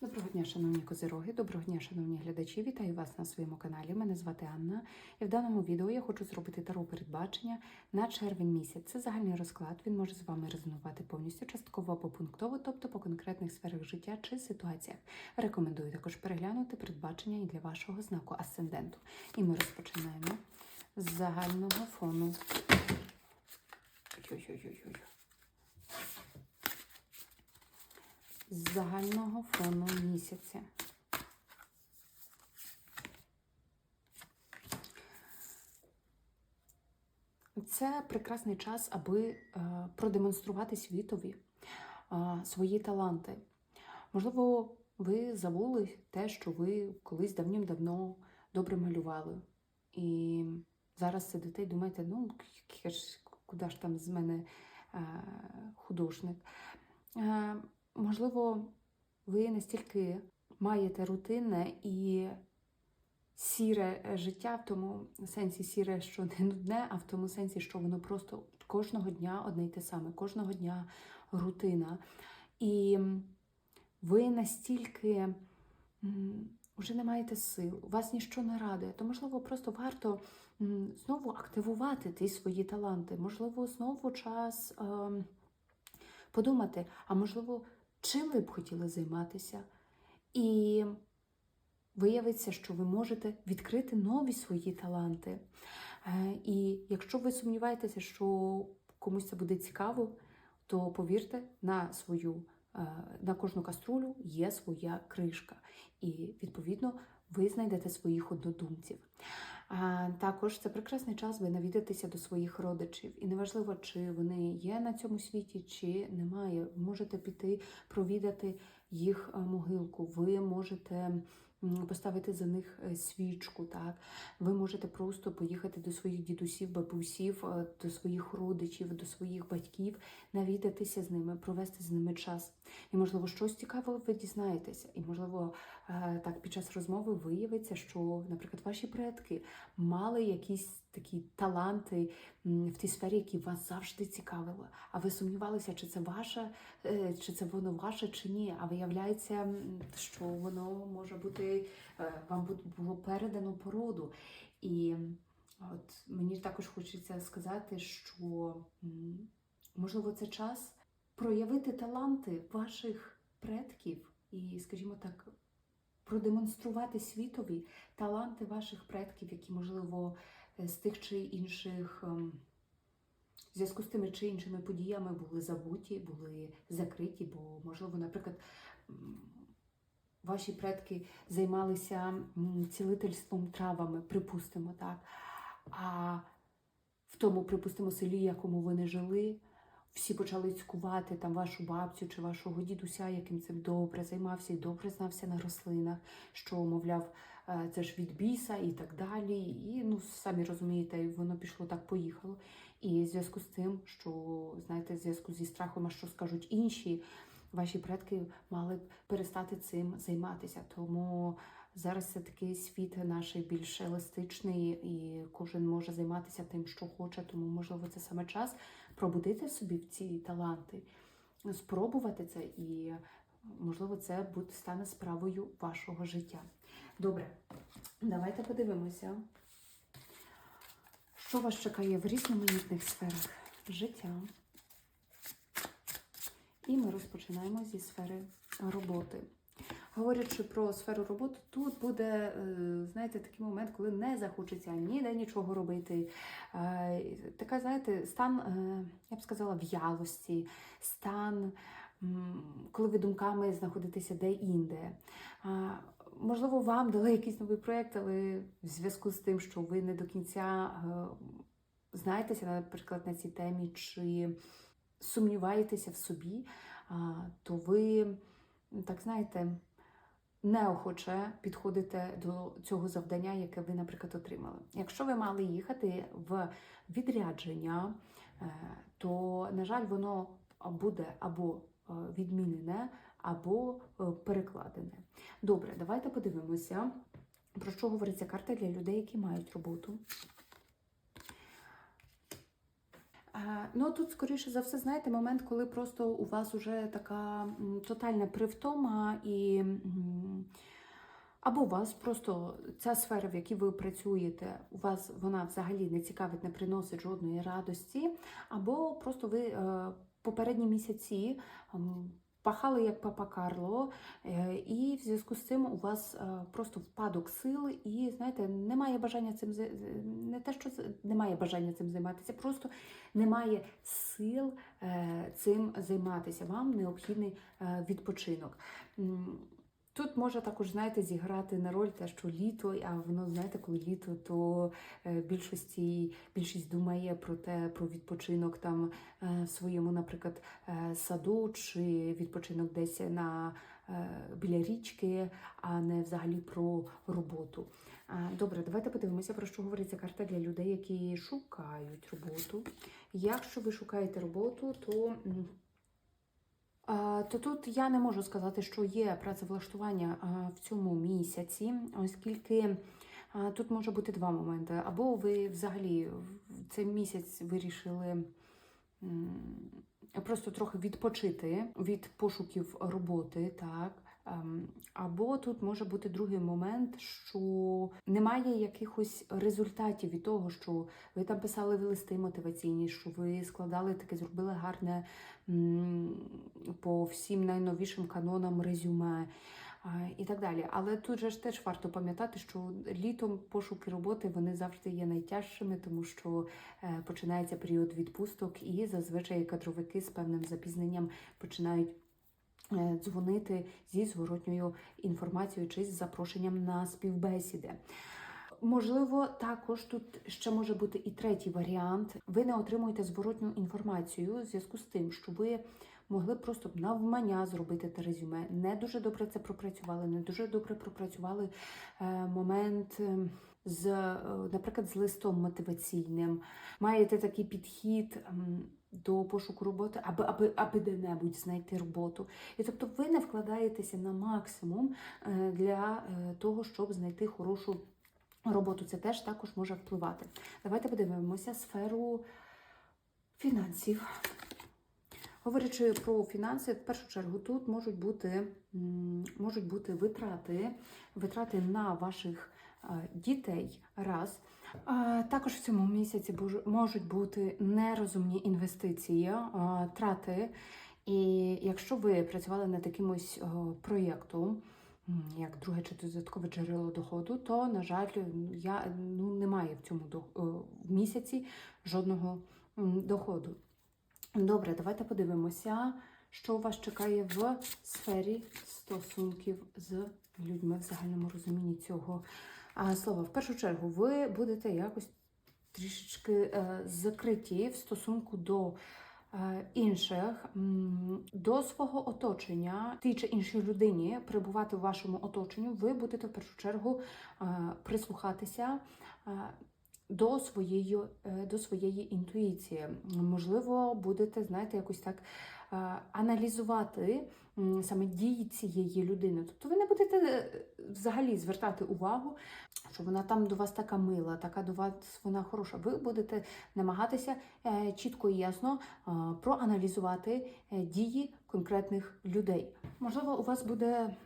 Доброго дня, шановні козироги, доброго дня, шановні глядачі. Вітаю вас на своєму каналі. Мене звати Анна. І в даному відео я хочу зробити таро передбачення на червень місяць. Це загальний розклад. Він може з вами резонувати повністю частково або пунктово, тобто по конкретних сферах життя чи ситуаціях. Рекомендую також переглянути передбачення і для вашого знаку асценденту. І ми розпочинаємо з загального фону. Ой-ой-ой-ой. З загального фону місяця. Це прекрасний час, аби е, продемонструвати світові е, свої таланти. Можливо, ви забули те, що ви колись давнім-давно добре малювали. І зараз сидите і думаєте, ну, куди ж там з мене е, художник. Е, можливо, ви настільки маєте рутинне і сіре е, життя, в тому сенсі сіре, що не нудне, а в тому сенсі, що воно просто кожного дня одне й те саме, кожного дня рутина. І ви настільки вже не маєте сил, вас ніщо не радує, то можливо просто варто знову активувати ті свої таланти. Можливо, знову час ем, подумати, а можливо, чим ви б хотіли займатися. І виявиться, що ви можете відкрити нові свої таланти. Е, І якщо ви сумніваєтеся, що комусь це буде цікаво, то повірте, на свою е, на кожну каструлю є своя кришка, і відповідно ви знайдете своїх однодумців. А також це прекрасний час ви навідатися до своїх родичів, і неважливо, чи вони є на цьому світі, чи немає. Ви можете піти провідати їх е, могилку. Ви можете поставити за них е, свічку. Так ви можете просто поїхати до своїх дідусів, бабусів, е, до своїх родичів, до своїх батьків, навідатися з ними, провести з ними час. І можливо, щось цікаве ви дізнаєтеся, і можливо, так під час розмови виявиться, що, наприклад, ваші предки мали якісь такі таланти в тій сфері, які вас завжди цікавили. А ви сумнівалися, чи це ваше, е, чи це воно ваше, чи ні. А виявляється, що воно може бути е, вам було передано по роду. І от мені також хочеться сказати, що можливо це час проявити таланти ваших предків і, скажімо так, продемонструвати світові таланти ваших предків, які, можливо, е, з тих чи інших ем, в зв'язку з тими чи іншими подіями були забуті, були закриті, бо, можливо, наприклад, ваші предки займалися цілительством травами, припустимо, так. А в тому, припустимо, селі, якому ви не жили, всі почали цькувати там вашу бабцю чи вашого дідуся, яким цим добре займався і добре знався на рослинах, що, мовляв, е, це ж від біса і так далі. І ну, самі розумієте, воно пішло так, поїхало. І в зв'язку з тим, що знаєте, в зв'язку зі страхом, а що скажуть інші, ваші предки мали б перестати цим займатися. Тому зараз все таки світ наш більш еластичний, і кожен може займатися тим, що хоче. Тому, можливо, це саме час пробудити в собі ці таланти, спробувати це, і можливо, це буде стане справою вашого життя. Добре, давайте подивимося, що вас чекає в різноманітних сферах життя. І ми розпочинаємо зі сфери роботи. Говорячи про сферу роботи, тут буде, е, знаєте, такий момент, коли не захочеться ніде нічого робити. Е, Така, знаєте, стан, е, я б сказала, в'ялості, стан, коли ви думками знаходитеся де-інде. Можливо, вам дали якийсь новий проєкт, але в зв'язку з тим, що ви не до кінця знаєтеся, наприклад, на цій темі, чи сумніваєтеся в собі, то ви, так знаєте, неохоче підходите до цього завдання, яке ви, наприклад, отримали. Якщо ви мали їхати в відрядження, е, то, на жаль, воно буде або е, відмінене, або е, перекладене. Добре, давайте подивимося, про що говориться карта для людей, які мають роботу. Е, Ну, тут, скоріше за все, знаєте, момент, коли просто у вас уже така тотальна привтома, і Або у вас просто ця сфера, в якій ви працюєте, у вас вона взагалі не цікавить, не приносить жодної радості, або просто ви е, попередні місяці пахали як папа Карло, е, і в зв'язку з цим у вас е, просто впадок сил, і знаєте, немає бажання цим не те, що немає бажання цим займатися, просто немає сил е, цим займатися. Вам необхідний е, відпочинок. Тут може також, знаєте, зіграти на роль те, що літо, а воно, знаєте, коли літо, то е, більшості, більшість думає про те, про відпочинок там е, в своєму, наприклад, е, саду чи відпочинок десь на біля річки, а не взагалі про роботу. Добре, давайте подивимося, про що говорить ця карта для людей, які шукають роботу. Якщо ви шукаєте роботу, то. То тут я не можу сказати, що є працевлаштування в цьому місяці, оскільки тут може бути два моменти. Або ви взагалі в цей місяць вирішили просто трохи відпочити від пошуків роботи, так. Ем, Або тут може бути другий момент, що немає якихось результатів від того, що ви там писали листи мотиваційні, що ви складали таке, зробили гарне по всім найновішим канонам резюме і так далі. Але тут же ж теж варто пам'ятати, що літом пошуки роботи вони завжди є найтяжчими, тому що е, починається період відпусток, і зазвичай кадровики з певним запізненням починають. Е, Дзвонити зі зворотньою інформацією чи з запрошенням на співбесіди. Можливо, також тут ще може бути і третій варіант. Ви не отримуєте зворотню інформацію в зв'язку з тим, що ви могли просто навмання зробити те резюме. Не дуже добре це пропрацювали, не дуже добре пропрацювали е, момент. е, З, наприклад, з листом мотиваційним, маєте такий підхід до пошуку роботи, аби, аби, аби де-небудь знайти роботу. І тобто ви не вкладаєтеся на максимум е, для е, того, щоб знайти хорошу роботу. Це теж також може впливати. Давайте подивимося сферу фінансів. Говорячи про фінанси, в першу чергу тут можуть бути, можуть бути витрати, витрати на ваших дітей. Раз. Також в цьому місяці можуть бути нерозумні інвестиції, трати. І якщо ви працювали над якимось проєктом, як друге чи додаткове джерело доходу, то, на жаль, я, ну, немає в цьому до- в місяці жодного доходу. Добре, давайте подивимося, що вас чекає в сфері стосунків з людьми в загальному розумінні цього слова. В першу чергу, ви будете якось трішечки е, закриті в стосунку до е, інших, до свого оточення, тій чи іншій людині перебувати в вашому оточенні, ви будете в першу чергу е, прислухатися. до своєї, до своєї інтуїції. Можливо, будете, знаєте, якось так аналізувати саме дії цієї людини. Тобто ви не будете е, взагалі звертати увагу, що вона там до вас така мила, така до вас вона хороша. Ви будете намагатися е, чітко і ясно е, проаналізувати дії конкретних людей. Можливо, у вас буде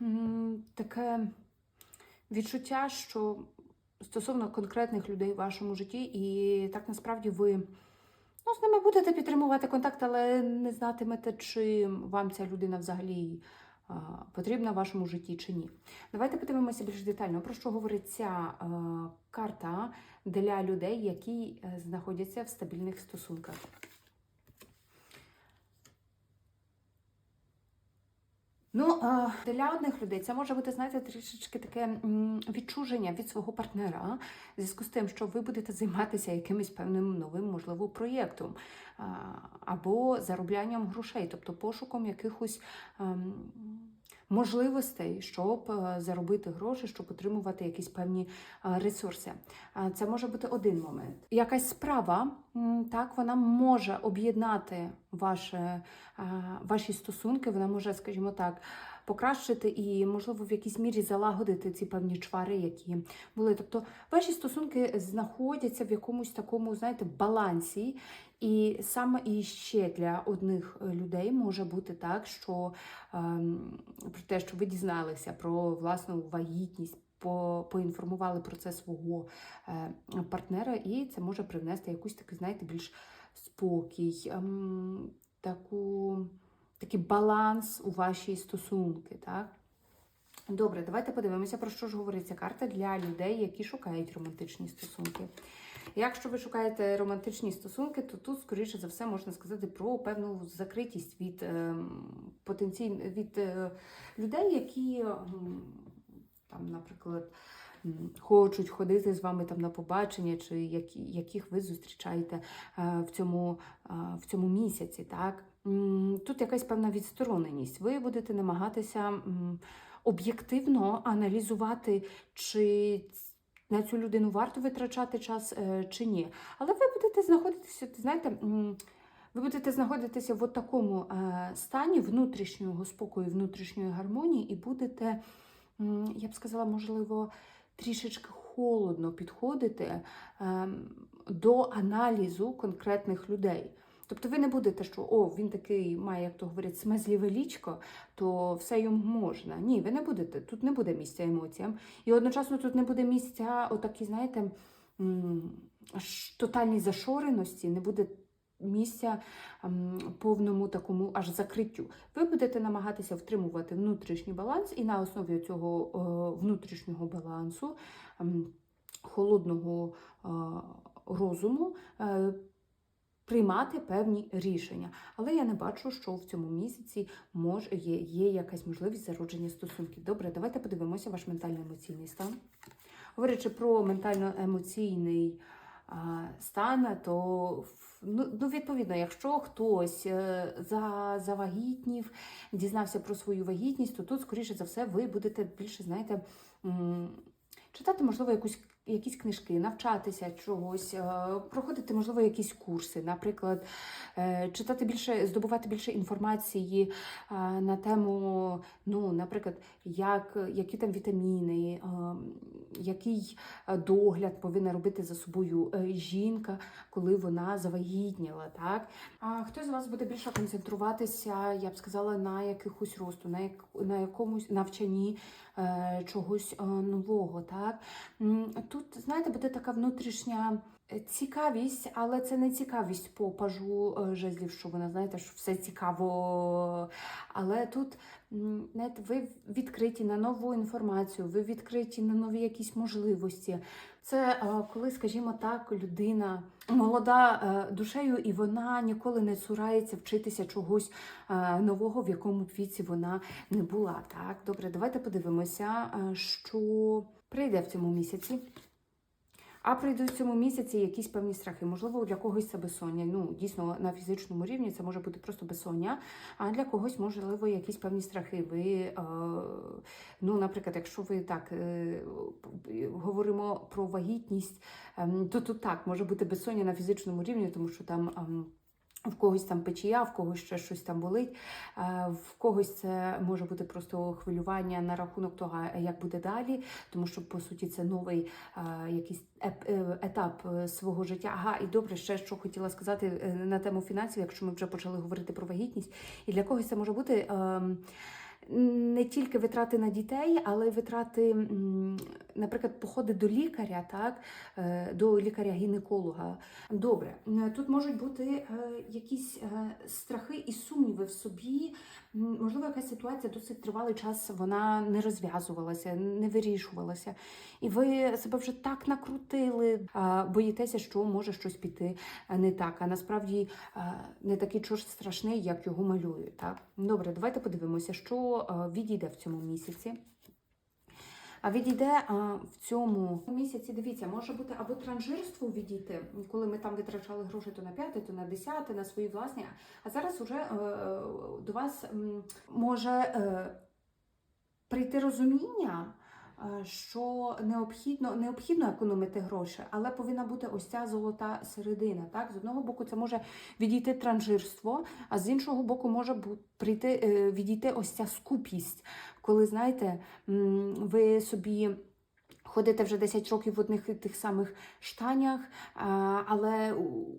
таке відчуття, що стосовно конкретних людей в вашому житті, і так насправді ви ну, з ними будете підтримувати контакт, але не знатимете, чи вам ця людина взагалі потрібна в вашому житті чи ні. Давайте подивимося більш детально, про що говорить ця карта для людей, які е, знаходяться в стабільних стосунках. Ну, для одних людей це може бути, знаєте, трішечки таке відчуження від свого партнера, в зв'язку з тим, що ви будете займатися якимось певним новим, можливо, проєктом або зароблянням грошей, тобто пошуком якихось ем, можливостей, щоб е, заробити гроші, щоб отримувати якісь певні е, ресурси. А, Це може бути один момент. Якась справа, так, вона може об'єднати ваші, ваші стосунки, вона може, скажімо так, покращити і, можливо, в якійсь мірі залагодити ці певні чвари, які були. Тобто ваші стосунки знаходяться в якомусь такому, знаєте, балансі. І саме і ще для одних людей може бути так, що ем, про те, що ви дізналися про власну вагітність. поінформували про це свого е, партнера, і це може привнести якусь такий, знаєте, більш спокій, ем, таку, такий баланс у ваші стосунки. Так? Добре, давайте подивимося, про що ж говориться карта для людей, які шукають романтичні стосунки. Якщо ви шукаєте романтичні стосунки, то тут, скоріше за все, можна сказати про певну закритість від е, потенційно від е, людей, які, м, там, наприклад, хочуть ходити з вами там на побачення, чи які, яких ви зустрічаєте е, в, цьому, е, в цьому місяці. Так? Тут якась певна відстороненість. Ви будете намагатися. Об'єктивно аналізувати, чи на цю людину варто витрачати час е, чи ні. Але ви будете знаходитися, знаєте, ви будете знаходитися в такому е, стані внутрішнього спокою, внутрішньої гармонії, і будете, я б сказала, можливо, трішечки холодно підходити ем, до аналізу конкретних людей. Тобто ви не будете, що о, він такий має, як то говорять, смазліве лічко, то все йому можна. Ні, ви не будете. Тут не буде місця емоціям. І одночасно тут не буде місця, отакі, знаєте, тотальній зашореності, не буде місця повному такому аж закриттю. Ви будете намагатися втримувати внутрішній баланс, і на основі цього е, внутрішнього балансу, холодного е, розуму. Приймати певні рішення, але я не бачу, що в цьому місяці може є, є якась можливість зародження стосунків. Добре, давайте подивимося ваш ментально-емоційний стан. Говорячи про ментально-емоційний стан, то ну, ну, відповідно, якщо хтось е, за, завагітнів, дізнався про свою вагітність, то тут, скоріше за все, ви будете більше, знаєте, читати, можливо, якусь. Якісь книжки, навчатися чогось, е, проходити, можливо, якісь курси, наприклад, е, читати більше, здобувати більше інформації е, на тему, ну, наприклад, як, які там вітаміни, який догляд повинна робити за собою жінка, коли вона завагітніла. Так? А хтось з вас буде більше концентруватися, я б сказала, на якихось росту, на, як, на якомусь навчанні чогось нового. Так? Тут, знаєте, буде така внутрішня е, цікавість, але це не цікавість по пажу е, жезлів, що вона, знаєте, що все цікаво. Але тут, знаєте, ви відкриті на нову інформацію, ви відкриті на нові якісь можливості. Це е, коли, скажімо так, людина молода душею, і вона ніколи не цурається вчитися чогось нового, в якому б віці вона не була. Так, добре, давайте подивимося, що прийде в цьому місяці. А прийдуть в цьому місяці якісь певні страхи. Можливо, для когось це безсоння. Ну, дійсно, на фізичному рівні це може бути просто безсоння, а для когось, можливо, якісь певні страхи. Ви, е, ну, наприклад, якщо ви так е, говоримо про вагітність, ем, то тут так може бути безсоння на фізичному рівні, тому що там. ем, в когось там печія, в когось ще щось там болить, е, в когось це може бути просто хвилювання на рахунок того, як буде далі, тому що по суті це новий е, якийсь е, етап свого життя. Ага, і добре, ще що хотіла сказати на тему фінансів, якщо ми вже почали говорити про вагітність, і для когось це може бути. Не тільки витрати на дітей, але й витрати, наприклад, походи до лікаря, так, е, до лікаря-гінеколога. Добре, Е, тут можуть бути е, якісь страхи і сумніви в собі. Можливо, якась ситуація досить тривалий час вона не розв'язувалася, не вирішувалася. І ви себе вже так накрутили, боїтеся, що може щось піти не так. А насправді не такий чорт страшний, як його малюють. Так? Добре, давайте подивимося, що відійде в цьому місяці. А відійде а, в цьому місяці, дивіться, може бути або транжирство відійти, коли ми там витрачали гроші то на п'яте, то на десяте, на свої власні. А зараз уже е, до вас м, може е, прийти розуміння, е, що необхідно, необхідно економити гроші, але повинна бути ось ця золота середина. Так? З одного боку, це може відійти транжирство, а з іншого боку, може прийти, е, відійти ось ця скупість, коли, знаєте, ви собі. Ходите вже 10 років в одних і тих самих штанях, але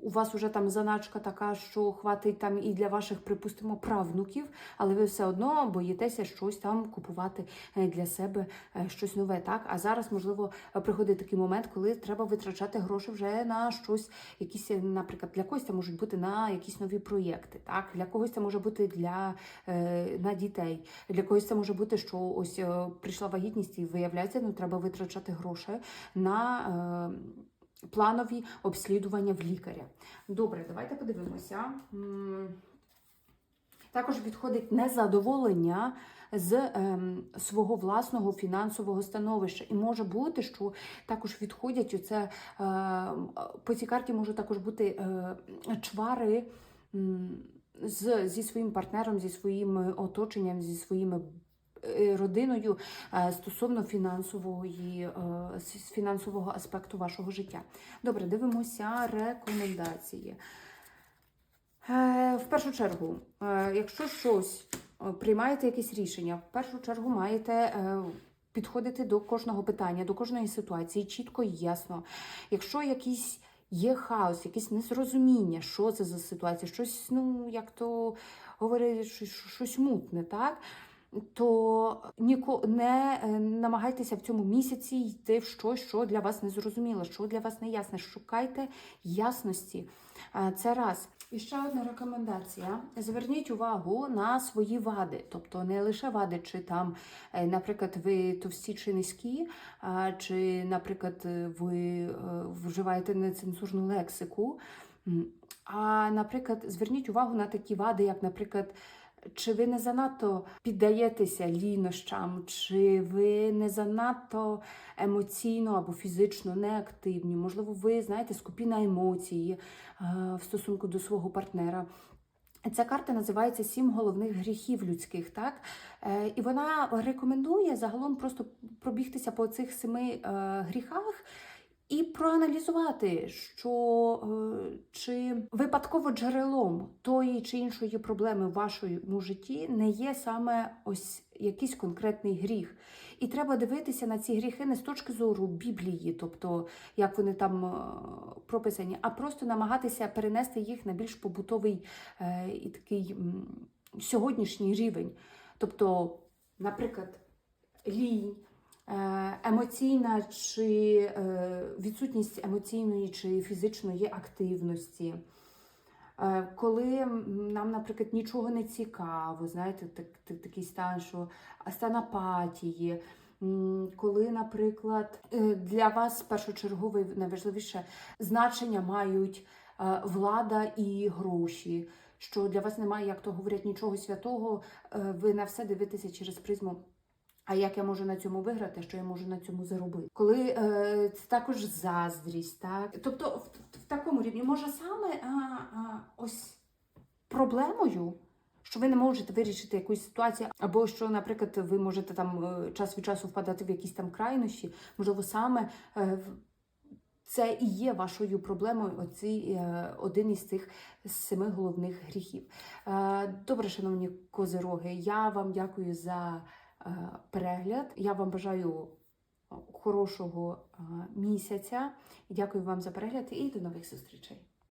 у вас вже там заначка така, що хватить там і для ваших, припустимо, правнуків, але ви все одно боїтеся щось там купувати е, для себе е, щось нове. Так, а зараз можливо приходить такий момент, коли треба витрачати гроші вже на щось, якісь, е, наприклад, для когось це можуть бути на якісь нові проєкти. Так, для когось це може бути для на дітей, для когось це може бути, що ось прийшла вагітність і виявляється, ну треба витрачати гроші на. Е, Планові обслідування в лікаря. Добре, давайте подивимося. Також відходить незадоволення з ем, свого власного фінансового становища. І може бути, що також відходять оце, е, по цій карті можуть також бути е, чвари з, зі своїм партнером, зі своїм оточенням, зі своїми е, родиною е, стосовно фінансової, е, фінансового аспекту вашого життя. Добре, дивимося рекомендації. Е, В першу чергу, е, якщо щось е, приймаєте якесь рішення, в першу чергу маєте е, підходити до кожного питання, до кожної ситуації чітко і ясно. Якщо якийсь є хаос, якесь незрозуміння, що це за ситуація, щось, ну як то говорять, щось мутне, так? То ніко не е, намагайтеся в цьому місяці йти в щось, що для вас не зрозуміло, що для вас не ясне. Шукайте ясності. Е, Це раз. І ще одна рекомендація: зверніть увагу на свої вади, тобто не лише вади, чи там, е, наприклад, ви товсті чи низькі, чи, наприклад, ви вживаєте нецензурну лексику. А, наприклад, зверніть увагу на такі вади, як, наприклад, чи ви не занадто піддаєтеся лінощам, чи ви не занадто емоційно або фізично неактивні? Можливо, ви знаєте, скупі на емоції е, в стосунку до свого партнера. Ця карта називається Сім головних гріхів людських, так? Е, і вона рекомендує загалом просто пробігтися по цих семи е, гріхах. І проаналізувати, що е, чи випадково джерелом тої чи іншої проблеми в вашому житті не є саме ось якийсь конкретний гріх. І треба дивитися на ці гріхи не з точки зору Біблії, тобто як вони там е, прописані, а просто намагатися перенести їх на більш побутовий е, і такий сьогоднішній рівень. Тобто, наприклад, лінь. Е, Емоційна чи е, відсутність емоційної чи фізичної активності. Е, Коли нам, наприклад, нічого не цікаво, знаєте, так, так, такий стан, що стан апатії. Коли, наприклад, для вас першочергове найважливіше значення мають влада і гроші, що для вас немає, як то говорять, нічого святого, ви на все дивитеся через призму. А як я можу на цьому виграти, що я можу на цьому заробити? Коли е, це також заздрість, так тобто в, в такому рівні може саме а, а, ось проблемою, що ви не можете вирішити якусь ситуацію, або що, наприклад, ви можете там е, час від часу впадати в якісь там крайнощі, можливо, саме е, це і є вашою проблемою. Оці е, один із цих семи головних гріхів. Добре, шановні козироги, я вам дякую за перегляд. Я вам бажаю хорошого е, місяця. Дякую вам за перегляд і до нових зустрічей.